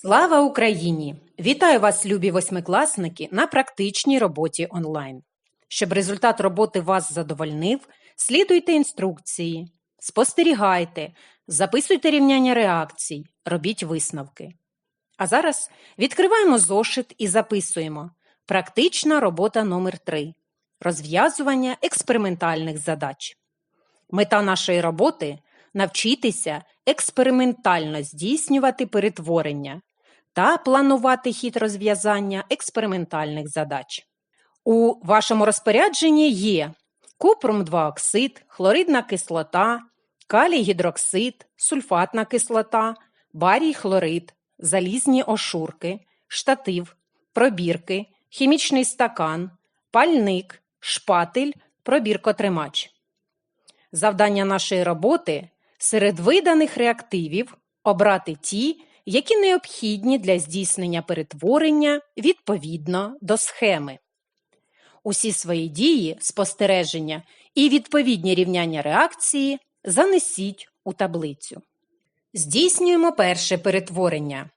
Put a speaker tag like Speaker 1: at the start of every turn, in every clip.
Speaker 1: Слава Україні! Вітаю вас, любі восьмикласники, на практичній роботі онлайн. Щоб результат роботи вас задовольнив, слідуйте інструкції, спостерігайте, записуйте рівняння реакцій, робіть висновки. А зараз відкриваємо зошит і записуємо практична робота номер 3 розв'язування експериментальних задач. Мета нашої роботи навчитися експериментально здійснювати перетворення та планувати хід розв'язання експериментальних задач. У вашому розпорядженні є купрум 2 оксид, хлоридна кислота, калій гідроксид, сульфатна кислота, барій хлорид, залізні ошурки, штатив, пробірки, хімічний стакан, пальник, шпатель, пробіркотримач. Завдання нашої роботи серед виданих реактивів обрати ті, які необхідні для здійснення перетворення відповідно до схеми. Усі свої дії, спостереження і відповідні рівняння реакції занесіть у таблицю. Здійснюємо перше перетворення.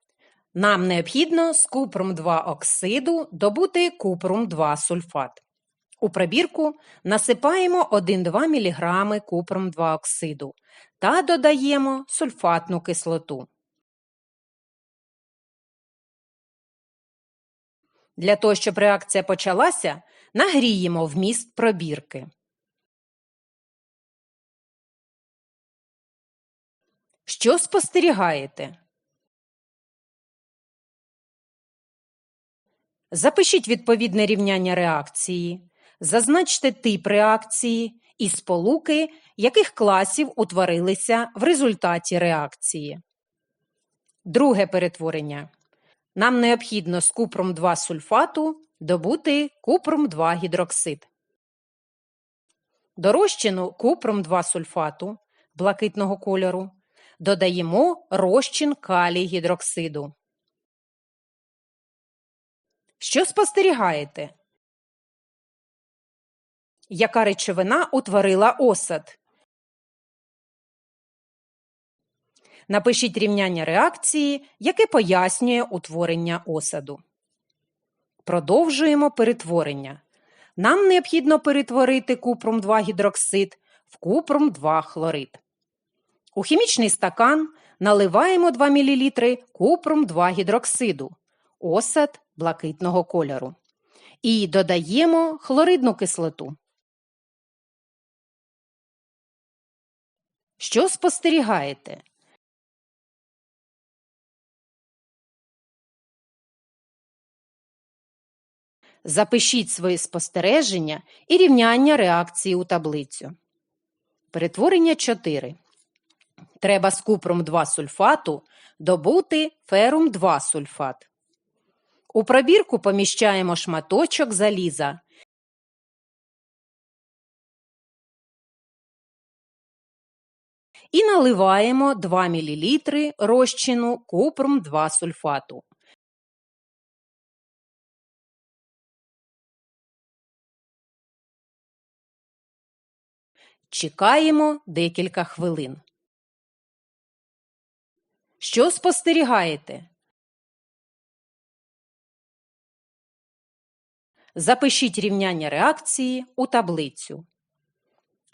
Speaker 1: Нам необхідно з купрум 2 оксиду добути купрум 2 сульфат. У пробірку насипаємо 1-2 мг купрум 2 оксиду та додаємо сульфатну кислоту. Для того, щоб реакція почалася, нагріємо вміст пробірки. Що спостерігаєте? Запишіть відповідне рівняння реакції, зазначте тип реакції і сполуки, яких класів утворилися в результаті реакції. Друге перетворення. Нам необхідно з купром 2 сульфату добути купром 2 гідроксид. До розчину купром 2 сульфату блакитного кольору додаємо розчин калій гідроксиду. Що спостерігаєте? Яка речовина утворила осад? Напишіть рівняння реакції, яке пояснює утворення осаду. Продовжуємо перетворення. Нам необхідно перетворити купром 2 гідроксид в купром 2 хлорид. У хімічний стакан наливаємо 2 мл купром 2 гідроксиду, осад блакитного кольору. І додаємо хлоридну кислоту. Що спостерігаєте? Запишіть свої спостереження і рівняння реакції у таблицю. Перетворення 4. Треба з купром 2 сульфату добути ферум 2 сульфат. У пробірку поміщаємо шматочок заліза. І наливаємо 2 мл розчину купром 2 сульфату. Чекаємо декілька хвилин. Що спостерігаєте? Запишіть рівняння реакції у таблицю.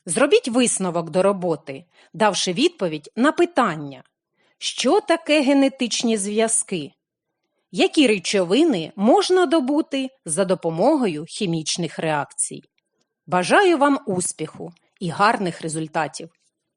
Speaker 1: Зробіть висновок до роботи, давши відповідь на питання, що таке генетичні зв'язки, які речовини можна добути за допомогою хімічних реакцій. Бажаю вам успіху і гарних результатів!